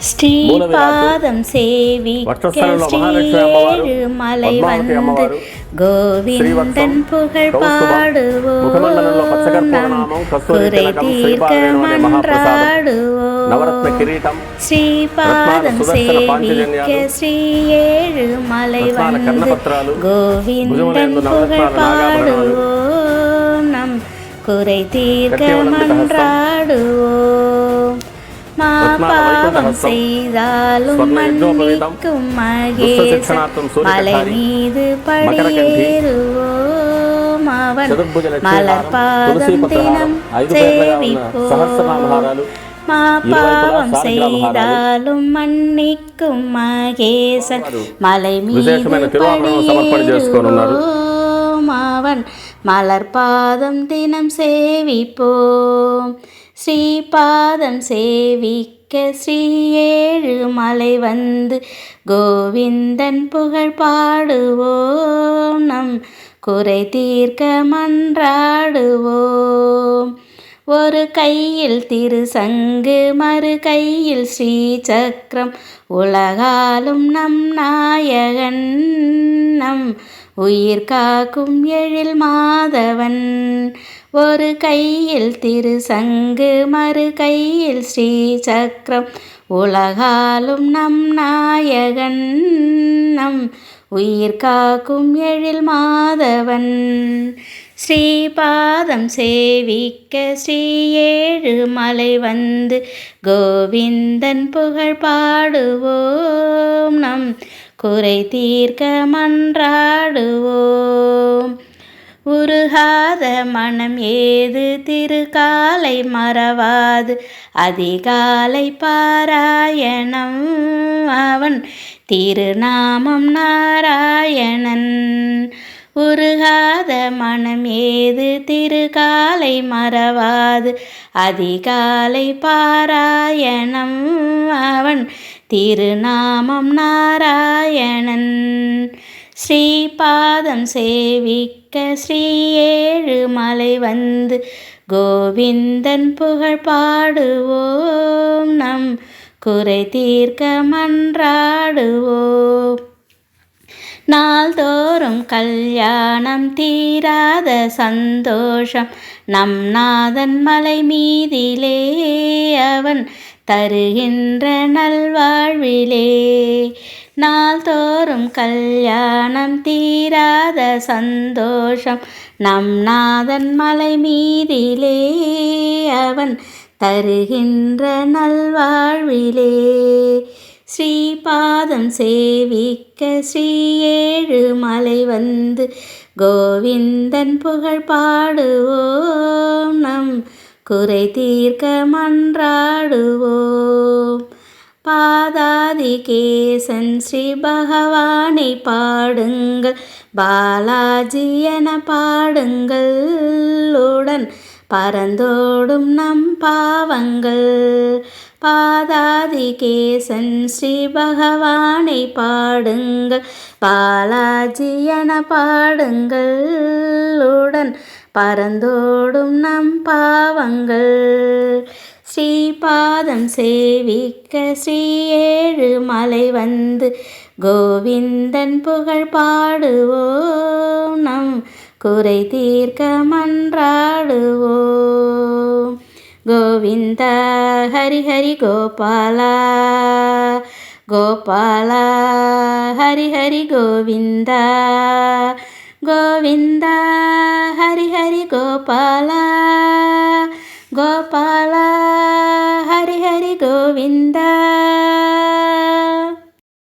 ஸ்ரீபாதம் சேவிக்கேழுமலை வந்து கோவிந்தன் புகழ் பாடுவோம் குறை தீர்க்க மன்றாடுவோம் ஸ்ரீபாதம் சேவிக்க ஸ்ரீ ஏழுமலை வந்து கோவிந்தன் புகழ் பாடுவோம் நம் குறை தீர்க்க மன்றாடுவோம் ஆத்மா பாவம் செய்தாலும் மன்னிக்கும் மகேசன் மலை மீது படியேறுவோம் அவன். மலர்பாதம் தினம் சேவிப்போம். மா பாவம் செய்தாலும் மன்னிக்கும் மகேசன் மலை மீது படியேறுவோம் அவன். மலர் பாதம் தினம் சேவிப்போம். ஸ்ரீபாதம் சேவிக்க ஸ்ரீ ஏழு மலை வந்து கோவிந்தன் புகழ் பாடுவோம். நம் குறை தீர்க்க மன்றாடுவோம். ஒரு கையில் திருசங்கு மறு கையில் ஸ்ரீ சக்கரம். உலகாலும் நம் நாயகன் நம் உயிர் காக்கும் எழில் மாதவன். ஒரு கையில் திருசங்கு மறு கையில் ஸ்ரீ சக்கரம் உலகாலும் நம் நாயகன் நம் உயிர் காக்கும் எழில் மாதவன். ஸ்ரீபாதம் சேவிக்க ஸ்ரீ ஏழு மலை வந்து கோவிந்தன் புகழ் பாடுவோம் நம் குறை தீர்க்க மன்றாடுவோம். உருகாத மனம் ஏது? திருக்காலை மறவாது. அதிகாலை பாராயணம் அவன் திருநாமம் நாராயணன். உருகாத மனம் ஏது? திருகாலை மறவாது. அதிகாலை பாராயணம் அவன் திருநாமம் நாராயணன். ஸ்ரீபாதம் சேவிக்க ஸ்ரீ ஏழு மலை வந்து கோவிந்தன் புகழ் பாடுவோம். நம் குறை தீர்க்க மன்றாடுவோம். நாள்தோறும் கல்யாணம் தீராத சந்தோஷம் நம் நாதன் மலை மீதிலே. அவன் தருகின்ற நல்வாழ்விலே. நாள்தோறும் கல்யாணம் தீராத சந்தோஷம் நம் நாதன் மலை மீதிலே. அவன் தருகின்ற நல்வாழ்விலே. ஸ்ரீபாதம் சேவிக்க ஸ்ரீ ஏழு மலை வந்து கோவிந்தன் புகழ் பாடுவோம். நம் குறை தீர்க்க மன்றாடுவோம். ஆதிகேசன் ஸ்ரீ பகவானை பாடுங்கள். பாலாஜி என பாடுங்கள். உடன் பரந்தோடும் நம் பாவங்கள். பாதாதிகேசன் ஸ்ரீ பகவானை பாடுங்கள். பாலாஜி என பாடுங்கள். உடன் பரந்தோடும் நம் பாவங்கள். ஸ்ரீபாதம் சேவிக்க ஸ்ரீ ஏழு மலை வந்து கோவிந்தன் புகழ் பாடுவோம். நம் குறை தீர்க்க மன்றாடுவோம். கோவிந்தா ஹரி ஹரி கோபாலா கோபாலா ஹரி ஹரி கோவிந்தா கோவிந்த ஹரி ஹரி கோபாலா. கோபாலா ஹரி ஹரி கோவிந்தா